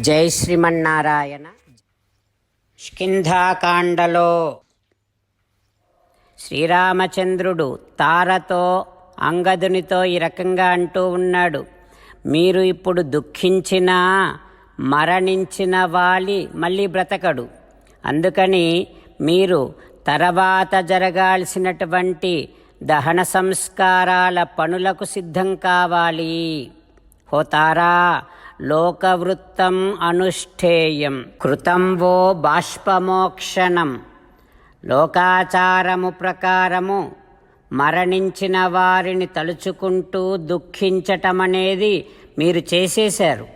జై శ్రీమన్నారాయణ. స్కింధాకాండలో శ్రీరామచంద్రుడు తారతో అంగదునితో ఈ రకంగా అంటూ ఉన్నాడు. మీరు ఇప్పుడు దుఃఖించినా మరణించిన వాలి మళ్ళీ బ్రతకడు. అందుకని మీరు తర్వాత జరగాల్సినటువంటి దహన సంస్కారాల పనులకు సిద్ధం కావాలి. హోతారా లోకవృత్తం అనుష్ఠేయం కృతం వో బాష్పమోక్షణం. లోకాచారము ప్రకారము మరణించిన వారిని తలుచుకుంటూ దుఃఖించటం అనేది మీరు చేసేశారు.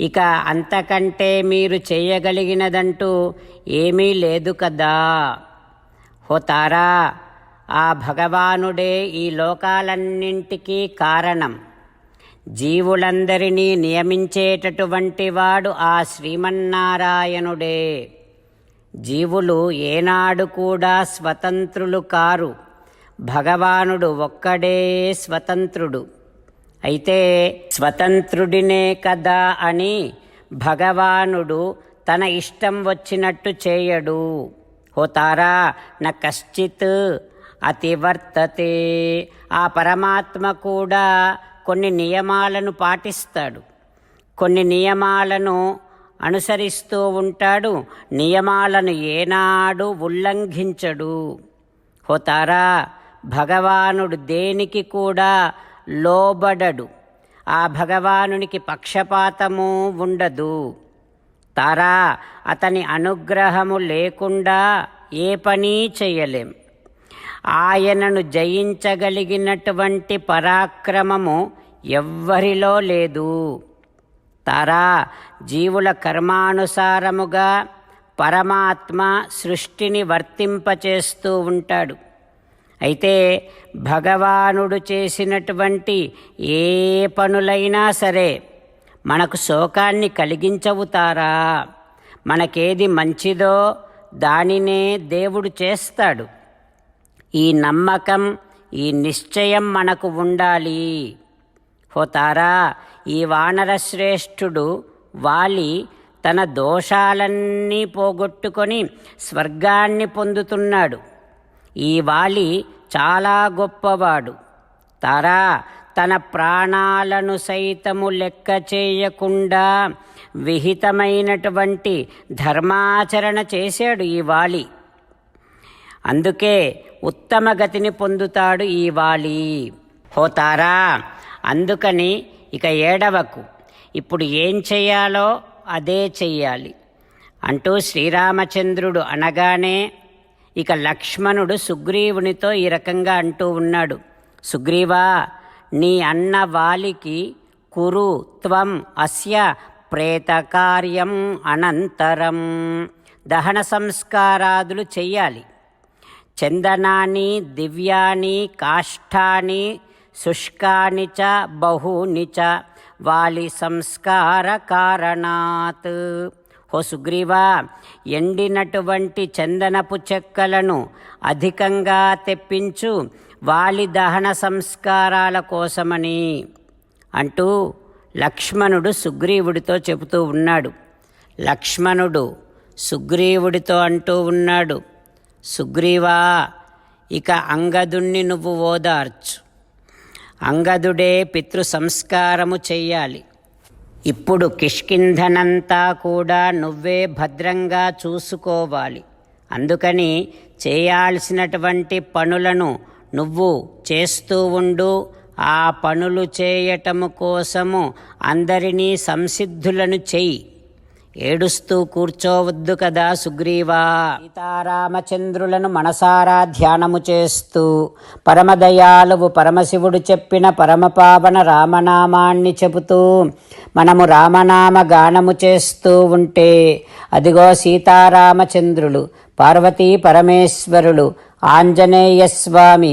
ఇక అంతకంటే మీరు చేయగలిగినదంటూ ఏమీ లేదు కదా. హోతారా ఆ భగవానుడే ఈ లోకాలన్నింటికీ కారణం. జీవులందరినీ నియమించేటటువంటి వాడు ఆ శ్రీమన్నారాయణుడే. జీవులు ఏనాడు కూడా స్వతంత్రులు కారు. భగవానుడు ఒక్కడే స్వతంత్రుడు. అయితే స్వతంత్రుడినే కదా అని భగవానుడు తన ఇష్టం వచ్చినట్టు చేయడు. హోతారా న కశ్చిత్ అతివర్తతే. ఆ పరమాత్మ కూడా కొన్ని నియమాలను పాటిస్తాడు. కొన్ని నియమాలను అనుసరిస్తూ ఉంటాడు. నియమాలను ఏనాడు ఉల్లంఘించడు. హోతారా భగవానుడు దేనికి కూడా లోబడడు. ఆ భగవానునికి పక్షపాతము ఉండదు. తారా అతని అనుగ్రహము లేకుండా ఏ పని చేయలేం. ఆయనను జయించగలిగినటువంటి పరాక్రమము ఎవ్వరిలో లేదు. తారా జీవుల కర్మానుసారముగా పరమాత్మ సృష్టిని వర్తింపచేస్తూ ఉంటాడు. అయితే భగవానుడు చేసినటువంటి ఏ పనులైనా సరే మనకు శోకాన్ని కలిగించవుతారా మనకేది మంచిదో దానినే దేవుడు చేస్తాడు. ఈ నమ్మకం ఈ నిశ్చయం మనకు ఉండాలి. హోతారా ఈ వానరశ్రేష్ఠుడు వాలి తన దోషాలన్నీ పోగొట్టుకొని స్వర్గాన్ని పొందుతున్నాడు. ఈ వాలి చాలా గొప్పవాడు. తారా తన ప్రాణాలను సైతము లెక్క చేయకుండా విహితమైనటువంటి ధర్మాచరణ చేశాడు ఈ వాలి. అందుకే ఉత్తమ గతిని పొందుతాడు ఈ వాలి. హోతారా అందుకని ఇక ఏడవకు. ఇప్పుడు ఏం చెయ్యాలో అదే చెయ్యాలి. అంటూ శ్రీరామచంద్రుడు అనగానే ఇక లక్ష్మణుడు సుగ్రీవునితో ఈ రకంగా అంటూ ఉన్నాడు. సుగ్రీవా నీ అన్న వాలికి కురు త్వం అస్య ప్రేతకార్యం అనంతరం. దహన సంస్కారాదులు చెయ్యాలి. చందనాన్ని దివ్యాని కాష్టాని శుష్కాని చ బహూని చ వాలి సంస్కార కారణాత్. హో సుగ్రీవా ఎండినటువంటి చందనపు చెక్కలను అధికంగా తెప్పించు వాలి దహన సంస్కారాల కోసమని అంటూ లక్ష్మణుడు సుగ్రీవుడితో చెబుతూ ఉన్నాడు. లక్ష్మణుడు సుగ్రీవుడితో అంటూ ఉన్నాడు. సుగ్రీవా ఇక అంగదుణ్ణి నువ్వు ఓదార్చు. అంగదుడే పితృ సంస్కారము చెయ్యాలి. ఇప్పుడు కిష్కింధనంతా కూడా నువ్వే భద్రంగా చూసుకోవాలి. అందుకని చేయాల్సినటువంటి పనులను నువ్వు చేస్తూ ఉండు. ఆ పనులు చేయటము కోసము అందరినీ సంసిద్ధులను చెయ్యి. ఏడుస్తూ కూర్చోవద్దు కదా సుగ్రీవా. సీతారామచంద్రులను మనసారా ధ్యానము చేస్తూ పరమదయాలువు పరమశివుడు చెప్పిన పరమపావన రామనామాన్ని చెబుతూ మనము రామనామ గానము చేస్తూ ఉంటే అదిగో సీతారామచంద్రులు పార్వతీ పరమేశ్వరులు ఆంజనేయస్వామి